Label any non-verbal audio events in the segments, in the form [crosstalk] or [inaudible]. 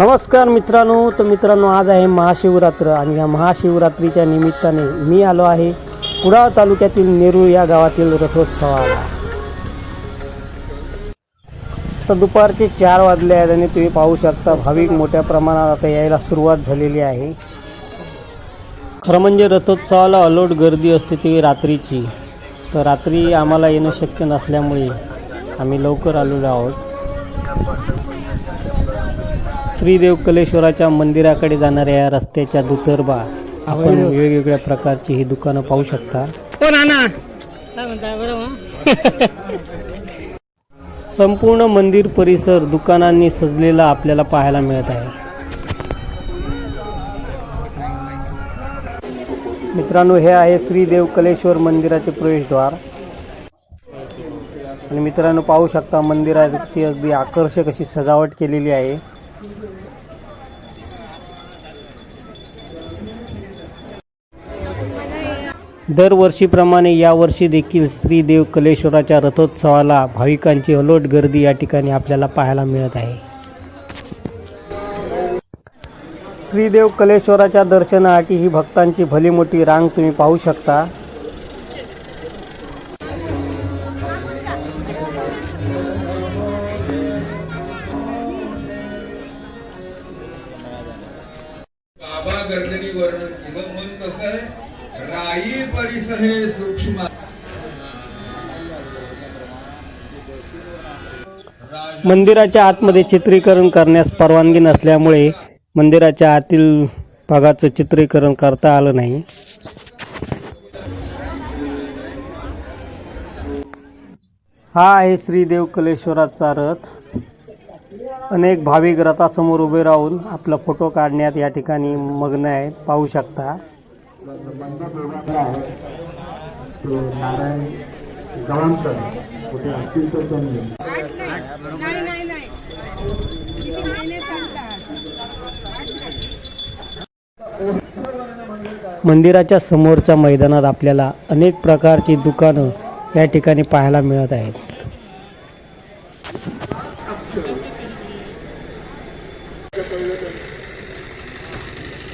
नमस्कार मित्रांनो तर मित्रांनो आज आहे महाशिवरात्र आणि या महाशिवरात्रीच्या निमित्ताने मी आलो आहे कुडाळ तालुक्यातील नेरूळ या गावातील रथोत्सवाला. तर दुपारचे चार वाजले आहेत आणि तुम्ही पाहू शकता भाविक मोठ्या प्रमाणात आता यायला सुरुवात झालेली आहे. खरं म्हणजे रथोत्सवाला अलोट गर्दी असते ती रात्रीची. तर रात्री आम्हाला येणं शक्य नसल्यामुळे आम्ही लवकर आलेलो आहोत. श्रीदेव कलेश्वराच्या मंदिराकडे जाणाऱ्या या रस्त्याच्या दुतर्बा आपण वेगवेगळ्या प्रकारची ही दुकानं पाहू शकता. हो नाना. काय [laughs] संपूर्ण मंदिर परिसर दुकानांनी सजलेला आपल्याला पाहायला मिळत आहे. मित्रांनो हे आहे श्रीदेव कलेश्वर मंदिराचे प्रवेशद्वार. आणि मित्रांनो पाहू शकता मंदिराची अगदी आकर्षक अशी सजावट केलेली आहे. दरवर्षीप्रमाणे यावर्षी देखील श्रीदेव कलेश्वराच्या रथोत्सवाला भाविकांची अलोट गर्दी या ठिकाणी आपल्याला पाहायला मिळत आहे. श्रीदेव कलेश्वराच्या दर्शनासाठी ही भक्तांची भली मोठी रांग तुम्ही पाहू शकता. राई परिस हे सूक्ष्म। मंदिराच्या आतमध्ये चित्रीकरण करण्यास परवानगी नसल्यामुळे मंदिराच्या आतील भागाचं चित्रीकरण करता आलं नाही. हा आहे श्रीदेव कलेश्वराचा रथ. अनेक भाविक रथासमोर उभे राहून आपला फोटो काढण्यात या ठिकाणी मग्न आहेत. पाहू शकता. मंदिराच्या समोरच्या मैदानात आपल्याला अनेक प्रकारची दुकानं या ठिकाणी पाहायला मिळत आहेत.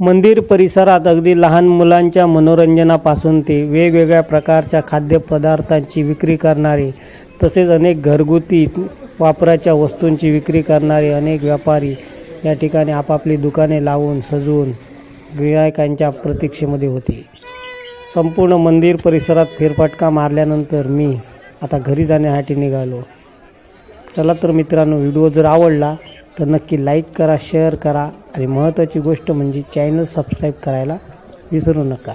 मंदिर परिसरात अगदी लहान मुलांच्या मनोरंजनापासून ते वेगवेगळ्या प्रकारच्या खाद्यपदार्थांची विक्री करणारे तसेच अनेक घरगुती वापराच्या वस्तूंची विक्री करणारे अनेक व्यापारी या ठिकाणी आपापली दुकाने लावून सजवून गिरायकांच्या प्रतीक्षेमध्ये होते. संपूर्ण मंदिर परिसरात फेरफटका मारल्यानंतर मी आता घरी जाण्यासाठी निघालो. चला तर मित्रांनो व्हिडिओ जर आवडला तर नक्की लाईक करा शेअर करा आणि महत्त्वाची गोष्ट म्हणजे चॅनल सबस्क्राईब करायला विसरू नका.